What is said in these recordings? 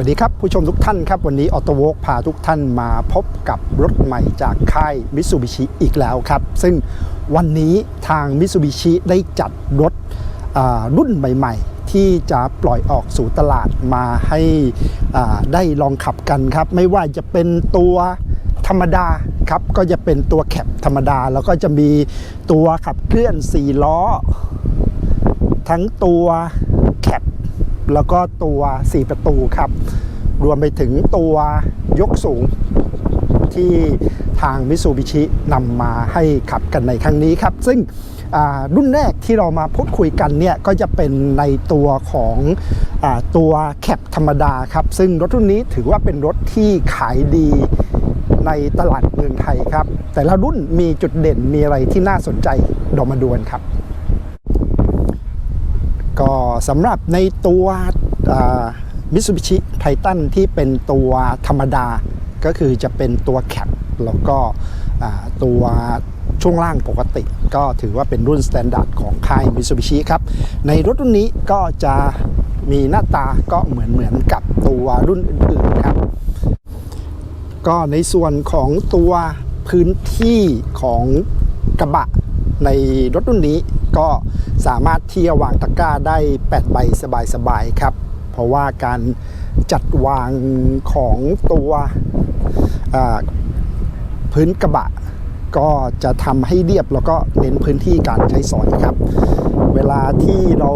วัสดีครับ ผู้ชมทุกท่านครับ วันนี้ออโต w ว l k พาทุกท่านมาพบกับรถใหม่จากค่ายมิ t ูบิชิอีกแล้วครับ ซึ่งวันนี้ทางมิ t ูบิชิได้จัดรถรุ่นใหม่ ๆ ที่จะปล่อยออกสู่ตลาดมาให้ได้ลองขับกันครับ ไม่ว่าจะเป็นตัวธรรมดาครับ ก็จะเป็นตัวแคปธรรมดา แล้วก็จะมีตัวขับเคลื่อน 4 ล้อ ทั้งตัวแคป แล้วก็ตัว 4 ประตูครับ รวมไปถึงตัวยกสูงที่ทางมิ t ูบิชินำมาให้ขับกันในครั้งนี้ครับ ซึ่งรุ่นแรกที่เรามาพูดคุยกันเนี่ยก็จะเป็นในตัวของอตัวแคปธรรมดาครับ ซึ่งรถรุ่นนี้ถือว่าเป็นรถที่ขายดีในตลาดเมืองไทยครับ แต่ละรุ่นมีจุดเด่นมีอะไรที่น่าสนใจเรามาดูกันครับ ก็สำหรับในตัวมิ t ซูบิชิไททันที่เป็นตัวธรรมดาก็คือจะเป็นตัวแคปแล้วก็ตัวช่วงล่างปกติ ก็ถือว่าเป็นรุ่นสแตนดาร์ดของค่ายมิ t ซูบิชิครับ ในรถรุ่นนี้ก็จะมีหน้าตาก็เหมือนเหมือนกับตัวรุ่นอื่นๆครับ ก็ในส่วนของตัวพื้นที่ของกระบะในรถรุ่นนี้ก็ สามารถที่จะวางตะกร้าได้ 8 ใบสบายๆครับ เพราะว่าการจัดวางของตัวพื้นกระบะ ก็จะทำให้เรียบแล้วก็เน้นพื้นที่การใช้สอยครับ เวลาที่เรา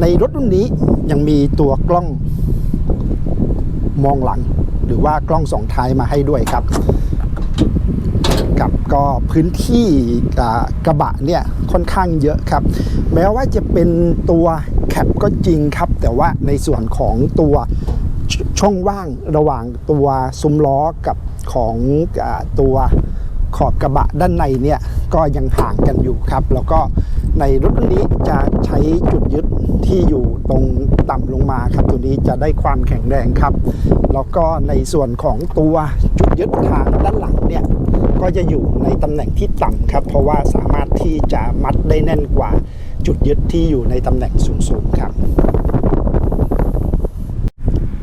ในรถรุ่นนี้ยังมีตัวกล้องมองหลัง หรือว่ากล้องสองท้ายมาให้ด้วยครับกับก็พื้นที่กระบะเนี่ย ค่อนข้างเยอะครับ แม้ว่าจะเป็นตัวแคปก็จริงครับ แต่ว่าในส่วนของตัวชช่องว่างระหว่างตัวซุ้มล้อกับของอตัวขอบกระบะด้านในเนี่ยก็ยังห่างกันอยู่ครับ แล้วก็ในรถรุ่นนี้จะใช้จุดยึดที่อยู่ตรงต่ำลงมาครับ ตัวนี้จะได้ความแข็งแรงครับ แล้วก็ในส่วนของตัวจุดยึดทางด้านหลังเนี่ย ก็จะอยู่ในตำแหน่งที่ต่ำครับ เพราะว่าสามารถที่จะมัดได้แน่นกว่าจุดยึดที่อยู่ในตำแหน่งสูงๆครับ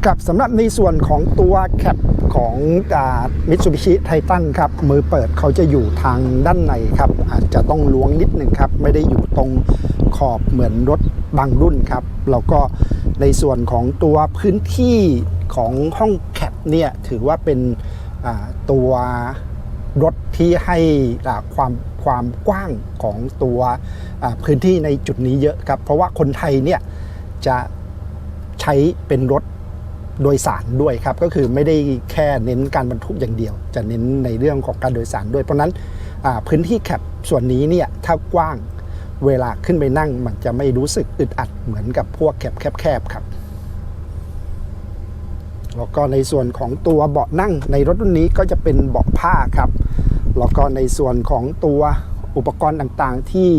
กับสำหรับในส่วนของตัวแคปของมิตซูบิชิไททันครับ มือเปิดเขาจะอยู่ทางด้านในครับ อาจจะต้องล้วงนิดหนึ่งครับ ไม่ได้อยู่ตรงขอบเหมือนรถบางรุ่นครับ แล้วก็ในส่วนของตัวพื้นที่ของห้องแคปเนี่ย ถือว่าเป็นตัว รถที่ให้ความความกว้างของตัวพื้นที่ในจุดนี้เยอะครับ เพราะว่าคนไทยเนี่ยจะใช้เป็นรถโดยสารด้วยครับ ก็คือไม่ได้แค่เน้นการบรรทุกอย่างเดียว จะเน้นในเรื่องของการโดยสารด้วย เพราะนั้นพื้นที่แคปส่วนนี้เนี่ยถ้ากว้างเวลาขึ้นไปนั่งมันจะไม่รู้สึกอึดอัดเหมือนกับพวกแคบแคบครับ แล้วก็ในส่วนของตัวเบาะนั่งในรถรุ่นนี้ก็จะเป็นเบาะผ้าครับ แล้วก็ในส่วนของตัวอุปกรณ์ต่างๆที่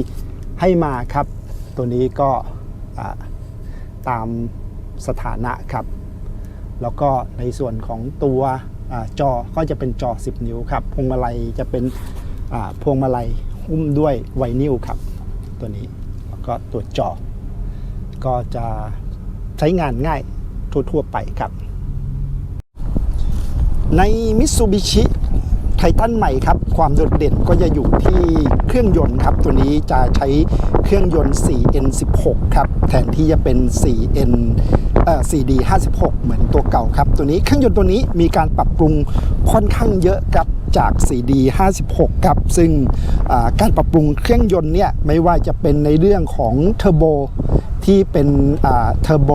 ให้มาครับ ตัวนี้ก็ตามสถานะครับ แล้วก็ในส่วนของตัวอจอก็จะเป็นจอ 10 นิ้วครับ พวงมาลัยจะเป็นพวงมาลัยหุ้มด้วยไวนิลครับ ตัวนี้แล้วก็ตัวจอ ก็จะใช้งานง่ายทั่วๆไปครับ ในมิ t ซูบิชิไททันใหม่ครับ ความโดดเด่นก็จะอยู่ที่เครื่องยนต์ครับ ตัวนี้จะใช้เครื่องยนต์ 4N16 ครับ แทนที่จะเป็น 4N เอ่อ 4D56 เหมือนตัวเก่าครับ ตัวนี้เครื่องยนต์ตัวนี้มีการปรับปรุงค่อนข้างเยอะครับจาก 4D56 ครับ ซึ่งการปรับปรุงเครื่องยนต์เนี่ยไม่ว่าจะเป็นในเรื่องของเทอร์โบที่เป็นเทอร์โบ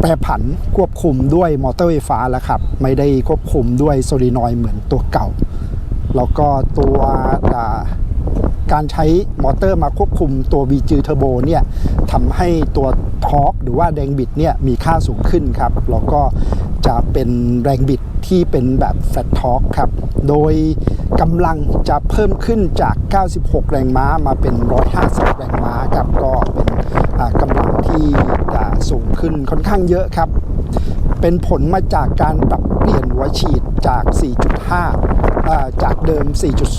แปรผันควบคุมด้วยมอเตอร์ไฟฟ้าแล้วครับ ไม่ได้ควบคุมด้วยโซลินอยเหมือนตัวเก่า แล้วก็ตัวอ่า การใช้มอเตอร์มาควบคุมตัว VG Turbo เนี่ยทำให้ตัวทอร์กหรือว่าแรงบิดเนี่ยมีค่าสูงขึ้นครับ แล้วก็จะเป็นแรงบิดที่เป็นแบบแฟลตทอร์กครับ โดยกำลังจะเพิ่มขึ้นจาก 96 แรงม้ามาเป็น 150 แรงม้าครับก็เป็นกำลังที่อ่าสูงขึ้นค่อนข้างเยอะครับ เป็นผลมาจากการปรับเปลี่ยนหัวฉีดจาก 4.5 จากเดิม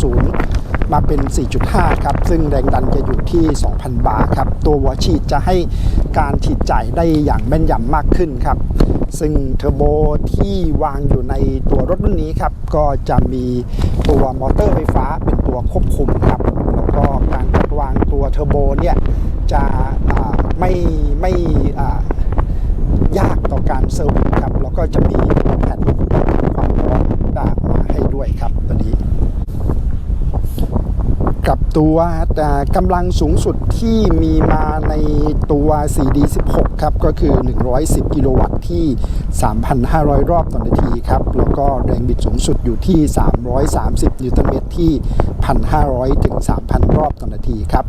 4.0 มาเป็น 4.5 ครับ ซึ่งแรงดันจะอยู่ที่ 2,000 บาร์ครับ ตัวหัวฉีดจะให้การฉีดจ่ายได้อย่างแม่นยำมากขึ้นครับ ซึ่งเทอร์โบที่วางอยู่ในตัวรถรุ่นนี้ครับ ก็จะมีตัวมอเตอร์ไฟฟ้าเป็นตัวควบคุมครับ แล้วก็การจัดวางตัวเทอร์โบเนี่ยจะไม่ไม่ยากต่อการเซอร์วิสครับ แล้วก็จะมีแผ่นความร้อนดามาให้ด้วยครับตัวนี้ กับตัวกำลังสูงสุดที่มีมาในตัว 4D16 ครับ ก็คือ 110 กิโลวัตต์ที่ 3,500 รอบต่อนาทีครับ แล้วก็แรงบิดสูงสุดอยู่ที่ 330 นิวตันเมตรที่ 1,500 ถึง 3,000 รอบต่อนาทีครับ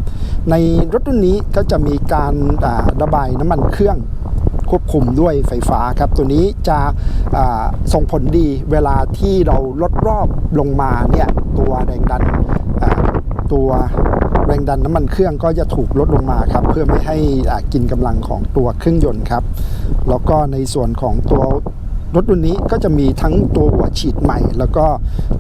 ในรถรุ่นนี้ก็จะมีการาระบายน้ำมันเครื่องควบคุมด้วยไฟฟ้าครับ ตัวนี้จะส่งผลดีเวลาที่เราลดรอบลงมาเนี่ยตัวแรงดัน ตัวแรงดันน้ำมันเครื่องก็จะถูกลดลงมาครับ เพื่อไม่ให้อากินกำลังของตัวเครื่องยนต์ครับ แล้วก็ในส่วนของตัวรถรุ่นนี้ก็จะมีทั้งตัวหัวฉีดใหม่ แล้วก็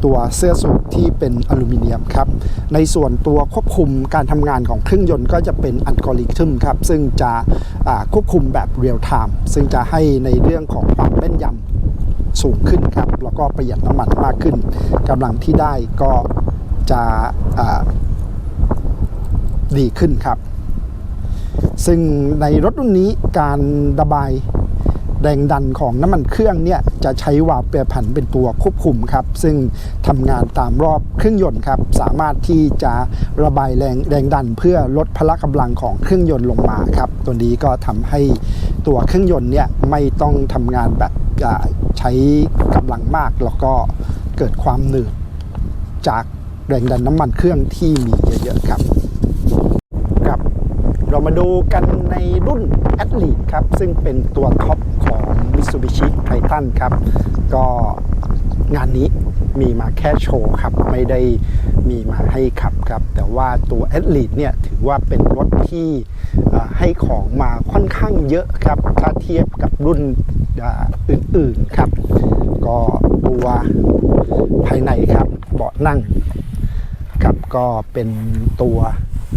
ตัวเสื้อสูทที่เป็นอลูมิเนียมครับ ในส่วนตัวควบคุมการทำงานของเครื่องยนต์ก็จะเป็นอัลกอริทึมครับ ซึ่งจะควบคุมแบบเรียลไทม์ซึ่งจะให้ในเรื่องของความแม่นยำสูงขึ้นครับ แล้วก็ประหยัดน้ำมันมากขึ้นกำลังที่ได้ก็ จะดีขึ้นครับ ซึ่งในรถรุ่นนี้การระบายแรงดันของน้ำมันเครื่องเนี่ยจะใช้วาล์วแปรผันเป็นตัวควบคุมครับ ซึ่งทำงานตามรอบเครื่องยนต์ครับ สามารถที่จะระบายแรงแรงดันเพื่อลดพละกำลังของเครื่องยนต์ลงมาครับ ตัวนี้ก็ทำให้ตัวเครื่องยนต์เนี่ยไม่ต้องทำงานแบบใช้กำลังมาก แล้วก็เกิดความหนืดจาก แรงดันน้ำมันเครื่องที่มีเยอะๆครับครับ เรามาดูกันในรุ่น a t h l e t ครับ ซึ่งเป็นตัวท็อปของ Mitsubishi Titan ครับ ก็งานนี้มีมาแค่โชว์ครับ ไม่ได้มีมาให้ขับครับ แต่ว่าตัว a t h l e t e เนี่ยถือว่าเป็นรถที่ให้ของมาค่อนข้างเยอะครับ ถ้าเทียบกับรุ่นอื่นๆครับ ก็ตัวภายในครับเบาะนั่ง ครับก็เป็นตัว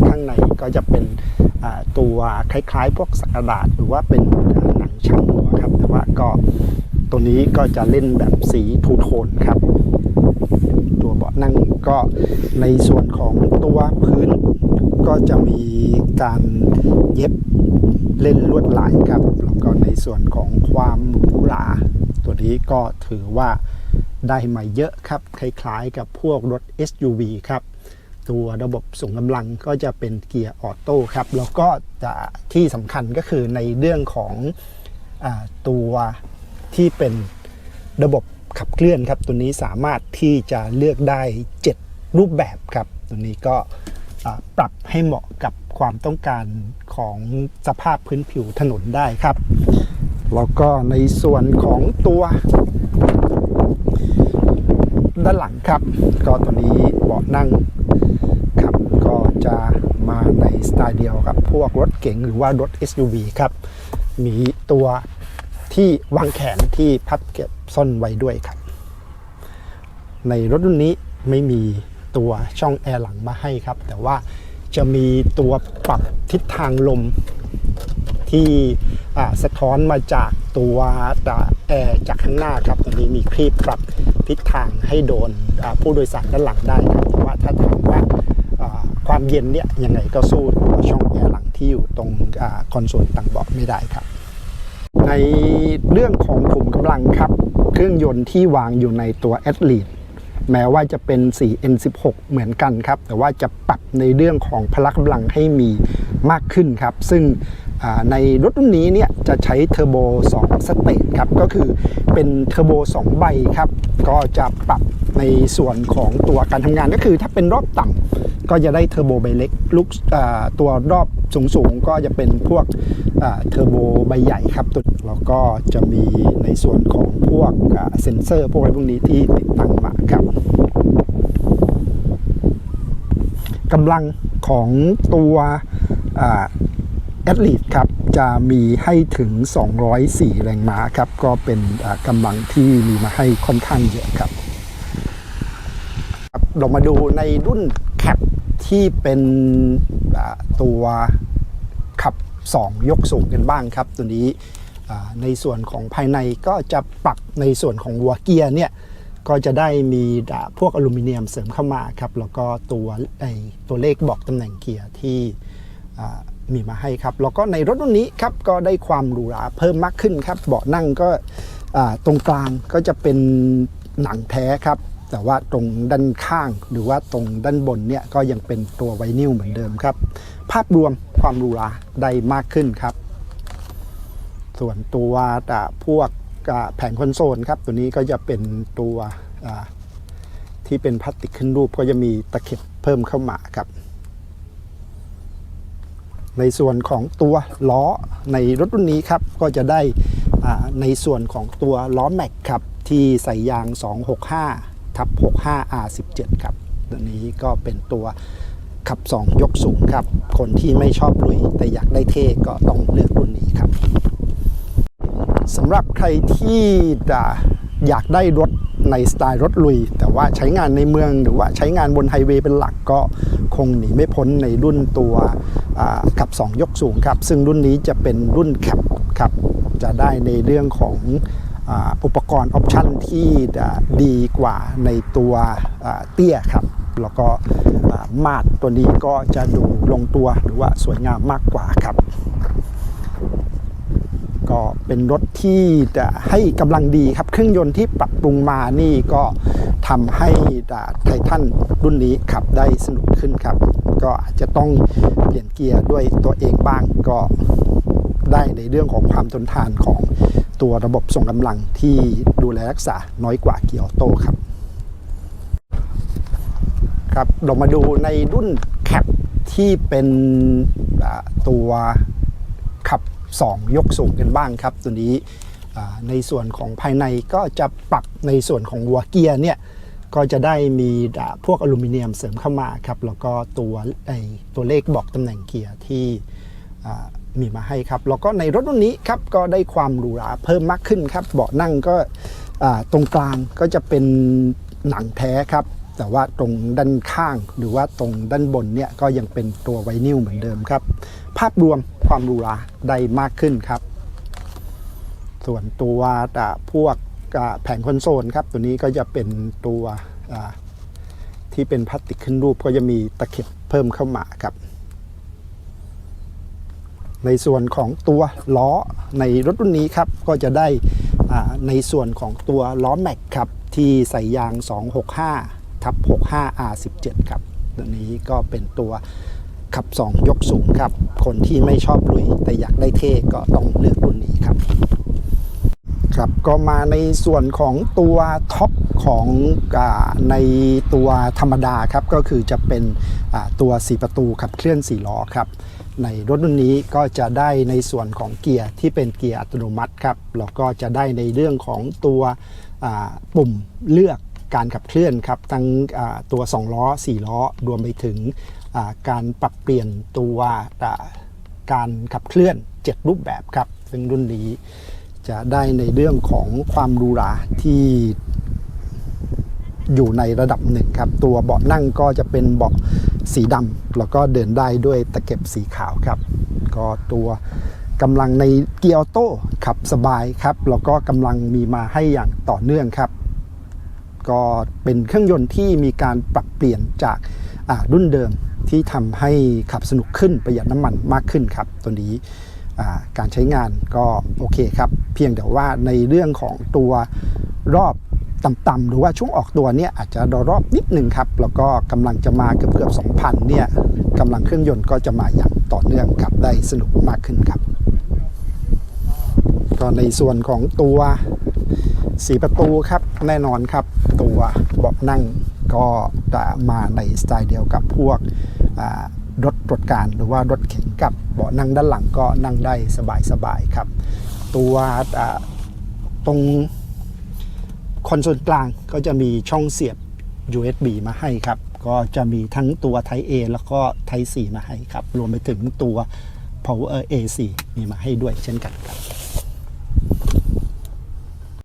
ข้างในก็จะเป็นตัวคล้ายๆ พวกสักระดาษหรือว่าเป็นหนังช่างหัวครับ แต่ว่าก็ตัวนี้ก็จะเล่นแบบสีทูโทนครับ ตัวเบาะนั่งก็ในส่วนของตัวพื้นก็จะมีการเย็บเล่นลวดลายครับ แล้วก็ในส่วนของความหรูหราตัวนี้ก็ถือว่าได้มาเยอะครับ คล้ายๆกับพวกรถ SUV ครับ ตัวระบบส่งกำลังก็จะเป็นเกียร์ออโต้ครับ แล้วก็จะที่สำคัญก็คือในเรื่องของอตัวที่เป็นระบบขับเคลื่อนครับ ตัวนี้สามารถที่จะเลือกได้ 7 รูปแบบครับ ตัวนี้ก็ปรับให้เหมาะกับความต้องการของสภาพพื้นผิวถนนได้ครับ แล้วก็ในส่วนของตัว ด้านหลังครับ ก็ตัวนี้เบาะนั่ง ก็จะมาในสไตล์เดียวกับพวกรถเก๋งหรือว่ารถ SUV ครับ มีตัวที่วางแขนที่พับเก็บซ่อนไว้ด้วยครับ ในรถรุ่นนี้ไม่มีตัวช่องแอร์หลังมาให้ครับ แต่ว่าจะมีตัวปรับทิศทางลมที่สะท้อนมาจากตัวแอร์จากข้างหน้าครับตัวนี้มีคลีปปรับทิศทางให้โดนผู้โดยสารด้านหลังได้ครับแต่ว่าถ้าถามว่าอ่า ความเย็นเนี่ยยังไงก็สู้ตัวช่องแอร์หลังที่อยู่ตรงอคอนโซลต่างเบาะไม่ได้ครับ ในเรื่องของขุมกำลังครับ เครื่องยนต์ที่วางอยู่ในตัว a t h l e t แม้ว่าจะเป็น 4N16 เหมือนกันครับ แต่ว่าจะปรับในเรื่องของพละกำลังให้มีมากขึ้นครับ ซึ่งในรถรุ่นนี้เนี่ยจะใช้เทอร์โบ 2 สเตจครับ ก็คือเป็นเทอร์โบ 2 ใบครับ ก็จะปรับในส่วนของตัวการทำงานก็คือถ้าเป็นรอบต่ำ ก็จะได้เทอร์โบใบเล็กลูกตัวรอบสูงๆ ก็จะเป็นพวกเทอร์โบใบใหญ่ครับตัวแล้วก็จะมีในส่วนของพวกเซ็นเซอร์พวกอะไรพวกนี้ที่ติดตั้งมาครับกำลังของตัวแอดลีดครับจะมีให้ถึง 204 แรงม้าครับ ก็เป็นกำลังที่มีมาให้ค่อนข้างเยอะครับครับเรามาดูในรุ่นแคป ที่เป็นตัวขับ 2 ยกสูงกันบ้างครับ ตัวนี้ในส่วนของภายในก็จะปรับในส่วนของหัวเกียร์เนี่ยก็จะได้มีพวกอลูมิเนียมเสริมเข้ามาครับ แล้วก็ตัวไอตัวเลขบอกตำแหน่งเกียร์ที่มีมาให้ครับ แล้วก็ในรถรุ่นนี้ครับก็ได้ความหรูหราเพิ่มมากขึ้นครับ เบาะนั่งก็ตรงกลางก็จะเป็นหนังแท้ครับ แต่ว่าตรงด้านข้างหรือว่าตรงด้านบนเนี่ยก็ยังเป็นตัวไวนิลเหมือนเดิมครับ ภาพรวมความรูราได้มากขึ้นครับ ส่วนตัวอ่พวกแผงคอนโซลครับ ตัวนี้ก็จะเป็นตัวที่เป็นพลาสติกขึ้นรูปก็จะมีตะเข็บเพิ่มเข้ามาครับ ในส่วนของตัวล้อในรถรุ่นนี้ครับก็จะได้ในส่วนของตัวล้อแม็กครับที่ใส่ยาง 265 ทับ 65 R17 ครับตัวนี้ก็เป็นตัวขับ 2 ยกสูงครับ คนที่ไม่ชอบลุย แต่อยากได้เท่ก็ต้องเลือกรุ่นนี้ครับสำหรับใครที่จะอยากได้รถในสไตล์รถลุย แต่ว่าใช้งานในเมืองหรือว่าใช้งานบนไฮเวย์เป็นหลักก็คงหนีไม่พ้นในรุ่นตัวขับ 2 ยกสูงครับ ซึ่งรุ่นนี้จะเป็นรุ่นแคปครับ จะได้ในเรื่องของ อุปกรณ์ออปชันที่ดีกว่าในตัวเตี้ยครับแล้วก็อ่ามาดตัวนี้ก็จะดูลงตัวหรือว่าสวยงามมากกว่าครับ ก็เป็นรถที่จะให้กำลังดีครับ เครื่องยนต์ที่ปรับปรุงมานี่ก็ทำให้ไททันรุ่นนี้ขับได้สนุกขึ้นครับ ก็อาจจะต้องเปลี่ยนเกียร์ด้วยตัวเองบ้างก็ได้ในเรื่องของความทนทานของ ตัวระบบส่งกำลังที่ดูแลรักษาน้อยกว่าเกียร์ออโต้ครับครับเรามาดูในรุ่นแคปที่เป็นตัวขับ 2 ยกสูงกันบ้างครับ ตัวนี้ในส่วนของภายในก็จะปรับในส่วนของหัวเกียร์เนี่ยก็จะได้มีพวกอลูมิเนียมเสริมเข้ามาครับ แล้วก็ตัวไอตัวเลขบอกตำแหน่งเกียร์ที่ มีมาให้ครับ แล้วก็ในรถรุ่นนี้ครับก็ได้ความหรูหราเพิ่มมากขึ้นครับ เบาะนั่งก็ตรงกลางก็จะเป็นหนังแท้ครับแต่ว่าตรงด้านข้างหรือว่าตรงด้านบนเนี่ยก็ยังเป็นตัวไวนิลเหมือนเดิมครับ ภาพรวมความหรูหราได้มากขึ้นครับ ส่วนตัวพวกแผงคอนโซลครับ ตัวนี้ก็จะเป็นตัวที่เป็นพลาสติกขึ้นรูปก็จะมีตะเข็บเพิ่มเข้ามาครับ ในส่วนของตัวล้อในรถรุ่นนี้ครับก็จะได้ในส่วนของตัวล้อแม็กครับที่ใส่ยาง 265ทับ65 R17 ครับตัวนี้ก็เป็นตัวขับ 2 ยกสูงครับ คนที่ไม่ชอบลุยแต่อยากได้เท่ก็ต้องเลือกรุ่นนี้ครับครับก็มาในส่วนของตัวท็อปของอในตัวธรรมดาครับก็คือจะเป็นตัว 4 ประตูขับเคลื่อน 4 ล้อครับ ในรถรุ่นนี้ก็จะได้ในส่วนของเกียร์ที่เป็นเกียร์อัตโนมัติครับแล้วก็จะได้ในเรื่องของตัวปุ่มเลือกการขับเคลื่อนครับทั้งตัว 2 ล้อ 4 ล้อ รวมไปถึงการปรับเปลี่ยนตัวการขับเคลื่อน 7 รูปแบบครับ ซึ่งรุ่นนี้จะได้ในเรื่องของความรูหราที่ อยู่ในระดับหนึ่งครับ ตัวเบาะนั่งก็จะเป็นเบาะสีดำแล้วก็เดินได้ด้วยตะเข็บสีขาวครับ ก็ตัวกำลังในเกียร์ออโต้ขับสบายครับ แล้วก็กำลังมีมาให้อย่างต่อเนื่องครับ ก็เป็นเครื่องยนต์ที่มีการปรับเปลี่ยนจากรุ่นเดิมที่ทำให้ขับสนุกขึ้นประหยัดน้ำมันมากขึ้นครับ ตัวนี้การใช้งานก็โอเคครับ เพียงแต่ว่าในเรื่องของตัวรอบ ต่ำๆหรือว่าช่วงออกตัวเนี่ยอาจจะรอรอบนิดหนึ่งครับ แล้วก็กำลังจะมาเกือบเกือบๆ2,000เนี่ยกำลังเครื่องยนต์ก็จะมาอย่างต่อเนื่องขับได้สนุกมากขึ้นครับก็ในส่วนของตัวสีประตูครับแน่นอนครับ ตัวเบาะนั่งก็จะมาในสไตล์เดียวกับพวกรถตรวจการหรือว่ารถเข็นกับเบาะนั่งด้านหลังก็นั่งได้สบายๆครับ ตัวตรง คอนโซลกลางก็จะมีช่องเสียบ USB มาให้ครับ ก็จะมีทั้งตัว Type A แล้วก็ Type C มาให้ครับ รวมไปถึงตัว Power AC มีมาให้ด้วยเช่นกันครับ